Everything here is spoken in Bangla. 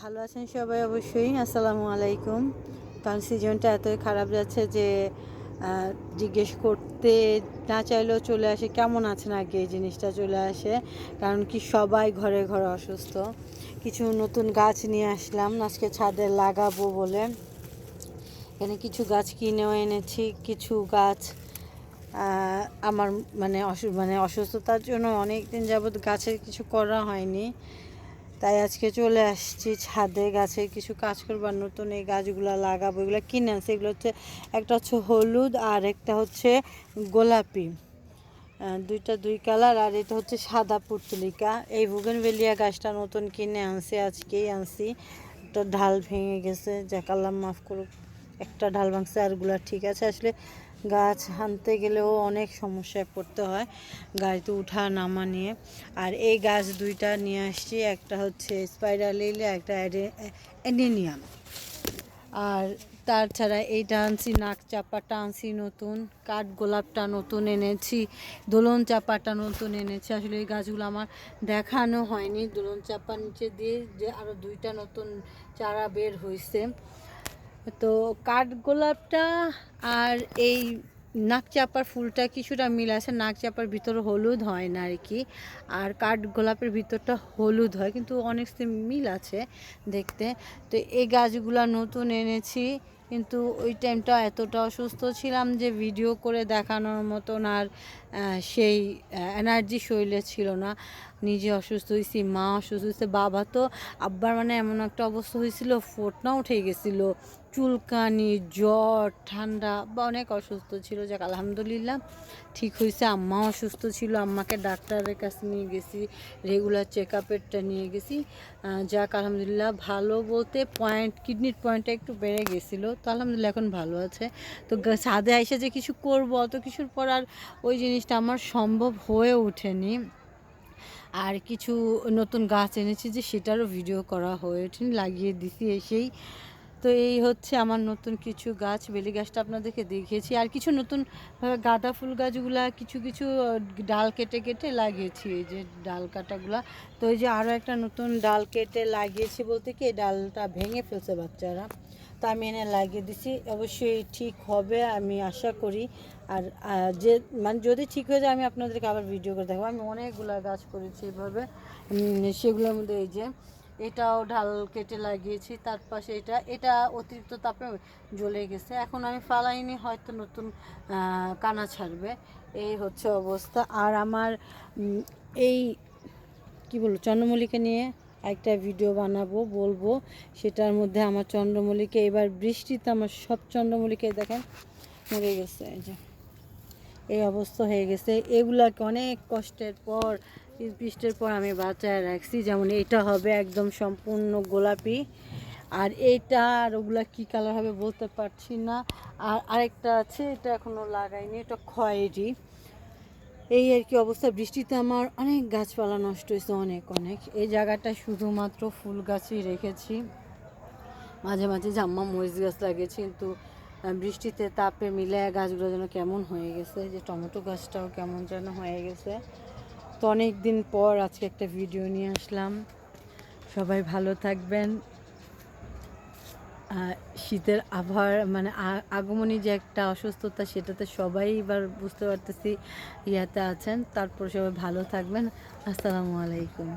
ভালো আছেন সবাই? অবশ্যই। আসসালামু আলাইকুম। কারণ সিজনটা এতই খারাপ যাচ্ছে যে জিজ্ঞেস করতে না চাইলেও চলে আসে। কেমন আছেন আগে এই জিনিসটা চলে আসে? কারণ কি সবাই ঘরে ঘরে অসুস্থ। কিছু নতুন গাছ নিয়ে আসলাম। আজকে ছাদে লাগাবো বলে। এখানে কিছু গাছ কিনেও এনেছি। কিছু গাছ আমার মানে অসু মানে অসুস্থতার জন্য অনেক দিন যাবৎ গাছের কিছু করা হয়নি। তাই আজকে চলে আসছি ছাদে, গাছে কিছু কাজ করবার নতুন এই গাছগুলো লাগাবো, এগুলো কিনে আনছি। এগুলো হচ্ছে, একটা হচ্ছে হলুদ আর একটা হচ্ছে গোলাপি। দুইটা দুই কালার আর এটা হচ্ছে সাদা পুর্তলিকা এই বুগেনভেলিয়া গাছটা নতুন কিনে আনছি, আজকেই আনছি। একটা ঢাল ভেঙে গেছে, যাক, আল্লাহ মাফ করুক। একটা ঢাল ভাঙছে আরগুলা ঠিক আছে। আসলে গাছ আনতে গেলেও অনেক সমস্যায় পড়তে হয়। গাড়িতে উঠা নামা নিয়ে। আর এই গাছ দুইটা নিয়ে আসছি। একটা হচ্ছে স্পাইডার স্পাইরালিলে একটা অ্যাডেনিয়াম। আর তাছাড়া এইটা আনছি, নাক চাপাটা আনছি নতুন, কাঠ গোলাপটা নতুন এনেছি, দোলন চাপাটা নতুন এনেছি। আসলে এই গাছগুলো আমার দেখানো হয়নি। দোলন চাপার নিচে দিয়ে যে আরও দুইটা নতুন চারা বের হয়েছে তো কাঠ গোলাপটা আর এই নাক চাপার ফুলটা কিছুটা মিল আছে। নাক চাপার ভিতরে হলুদ হয় না আর কি। আর কাঠ গোলাপের ভিতরটা হলুদ হয়, কিন্তু অনেক মিল আছে দেখতে। তো এই গাছগুলা নতুন এনেছি, কিন্তু ওই টাইমটা এতটা অসুস্থ ছিলাম যে ভিডিও করে দেখানোর মতন আর সেই এনার্জি শরীরে ছিল না। নিজে অসুস্থ হয়েছি, মা অসুস্থ হয়েছে, বাবা তো আব্বার মানে এমন একটা অবস্থা হয়েছিল ফোটনা উঠে গেছিল। চুলকানি, জ্বর, ঠান্ডা বা অনেক অসুস্থ ছিল। যাক, আলহামদুলিল্লাহ, ঠিক হয়েছে আম্মা অসুস্থ ছিল, আম্মাকে ডাক্তারের কাছে নিয়ে গেছি, রেগুলার চেক আপেরটা নিয়ে গেছি। যাক, আলহামদুলিল্লাহ, ভালো বলতে পয়েন্ট কিডনির পয়েন্টটা একটু বেড়ে গেছিল, তো আলহামদুলিল্লাহ এখন ভালো আছে। তো ছাদে এসে যে কিছু করব, অত কিছুর পর আর ওই জিনিসটা আমার সম্ভব হয়ে ওঠেনি। আর কিছু নতুন গাছ এনেছি যে সেটারও ভিডিও করা হয়ে ওঠেনি, লাগিয়ে দিছি এসেই। তো এই হচ্ছে আমার নতুন কিছু গাছ, বেলি গাছটা আপনাদেরকে দেখিয়েছি। আর কিছু নতুন গাঁদা ফুল গাছগুলা কিছু কিছু ডাল কেটে কেটে লাগিয়েছি। এই যে ডাল কাটাগুলা। তো এই যে আরও একটা নতুন ডাল কেটে লাগিয়েছি বলতে কি ডালটা ভেঙে ফেলছে বাচ্চারা। তা আমি এনে লাগিয়ে দিছি। অবশ্যই ঠিক হবে আমি আশা করি। আর যে মানে যদি ঠিক হয়ে যায় আমি আপনাদেরকে আবার ভিডিও করে দেখাবো। আমি অনেকগুলা গাছ করেছি এভাবে। সেগুলোর মধ্যে এই যে এটাও ঢাল কেটে লাগিয়েছি, তার পাশে এটা এটা অতিরিক্ত তাপে জ্বলে গেছে। এখন আমি ফালাইনি, হয়তো নতুন কানা ছাড়বে। এই হচ্ছে অবস্থা। আর আমার এই কি বলব, চন্দ্রমল্লিকা নিয়ে একটা ভিডিও বানাবো, বলব। সেটার মধ্যে আমার চন্দ্রমল্লিকা, এবার বৃষ্টিতে আমার সব চন্দ্রমল্লিকাই দেখেন মরে গেছে, এই যে। এই অবস্থা হয়ে গেছে। এগুলাকে অনেক কষ্টের পর বৃষ্টির পর আমি বাঁচায় রাখছি, যেমন এটা হবে একদম সম্পূর্ণ গোলাপি। আর এইটা আর ওগুলা কী কালার হবে বলতে পারছি না। আর আরেকটা আছে, এটা এখনও লাগাইনি, এটা খয়েরি। এই আর কি অবস্থা, বৃষ্টিতে আমার অনেক গাছপালা নষ্ট হয়েছে, অনেক অনেক। এই জায়গাটা শুধুমাত্র ফুল গাছই রেখেছি। মাঝে মাঝে জাম্মা মরিচ গাছ লাগিয়েছি, কিন্তু বৃষ্টিতে তাপে মিলে গাছগুলো যেন কেমন হয়ে গেছে, যে টমেটো গাছটাও কেমন যেন হয়ে গেছে। তো অনেক দিন পর আজকে একটা ভিডিও নিয়ে আসলাম। সবাই ভালো থাকবেন। শীতের আবহাওয়ার মানে আগমনী যে একটা অসুস্থতা, সেটাতে সবাই এবার বুঝতে পারতেছি ইয়াতে আছেন। তারপর সবাই ভালো থাকবেন। আসসালামু আলাইকুম।